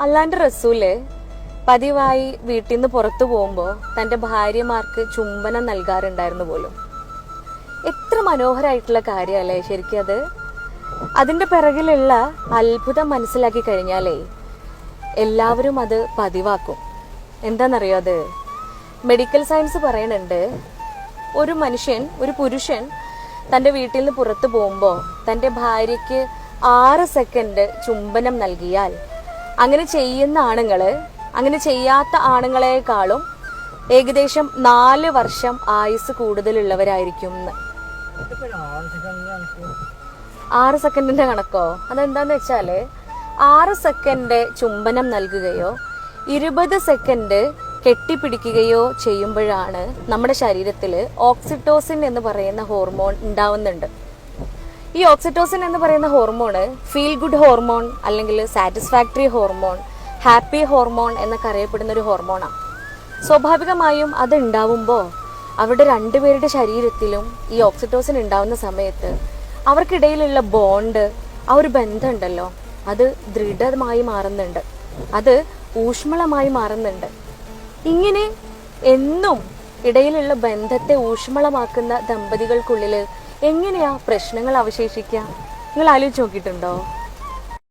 അല്ലാണ്ട് റസൂൽ പതിവായി വീട്ടിൽ നിന്ന് പുറത്തു പോകുമ്പോൾ തന്റെ ഭാര്യമാർക്ക് ചുംബനം നൽകാറുണ്ടായിരുന്നു പോലും. എത്ര മനോഹരമായിട്ടുള്ള കാര്യമല്ലേ ശരിക്കും അത്? അതിന്റെ പിറകിലുള്ള അത്ഭുതം മനസ്സിലാക്കി കഴിഞ്ഞാലേ എല്ലാവരും അത് പതിവാക്കും. എന്താണെന്നറിയോ അത്? മെഡിക്കൽ സയൻസ് പറയുന്നുണ്ട് ഒരു മനുഷ്യൻ ഒരു പുരുഷൻ തന്റെ വീട്ടിൽ നിന്ന് പുറത്തു പോകുമ്പോൾ തന്റെ ഭാര്യയ്ക്ക് ആറ് സെക്കൻഡ് ചുംബനം നൽകിയാൽ അങ്ങനെ ചെയ്യുന്ന ആണുങ്ങൾ അങ്ങനെ ചെയ്യാത്ത ആണുങ്ങളെക്കാളും ഏകദേശം നാല് വർഷം ആയുസ് കൂടുതലുള്ളവരായിരിക്കും ആറ് സെക്കൻഡിന്റെ കണക്കോ? അതെന്താന്ന് വെച്ചാൽ ആറ് സെക്കൻഡ് ചുംബനം നൽകുകയോ ഇരുപത് സെക്കൻഡ് കെട്ടിപ്പിടിക്കുകയോ ചെയ്യുമ്പോഴാണ് നമ്മുടെ ശരീരത്തിൽ ഓക്സിറ്റോസിൻ എന്ന് പറയുന്ന ഹോർമോൺ ഉണ്ടാവുന്നുണ്ട്. ഈ ഓക്സിറ്റോസിൻ എന്ന് പറയുന്ന ഹോർമോണ് ഫീൽ ഗുഡ് ഹോർമോൺ അല്ലെങ്കിൽ സാറ്റിസ്ഫാക്ടറി ഹോർമോൺ ഹാപ്പി ഹോർമോൺ എന്നൊക്കെ അറിയപ്പെടുന്ന ഒരു ഹോർമോണാണ് സ്വാഭാവികമായും അത് ഉണ്ടാവുമ്പോൾ അവരുടെ രണ്ടുപേരുടെ ശരീരത്തിലും ഈ ഓക്സിറ്റോസിൻ ഉണ്ടാവുന്ന സമയത്ത് അവർക്കിടയിലുള്ള ബോണ്ട് ആ ഒരു ബന്ധമുണ്ടല്ലോ അത് ദൃഢമായി മാറുന്നുണ്ട്. അത് ഊഷ്മളമായി മാറുന്നുണ്ട്. ഇങ്ങനെ എന്നും ഇടയിലുള്ള ബന്ധത്തെ ഊഷ്മളമാക്കുന്ന ദമ്പതികൾക്കുള്ളിൽ എങ്ങനെയാ പ്രശ്നങ്ങൾ അവശേഷിക്കുക? നിങ്ങൾ ആലോചിച്ച് നോക്കിയിട്ടുണ്ടോ?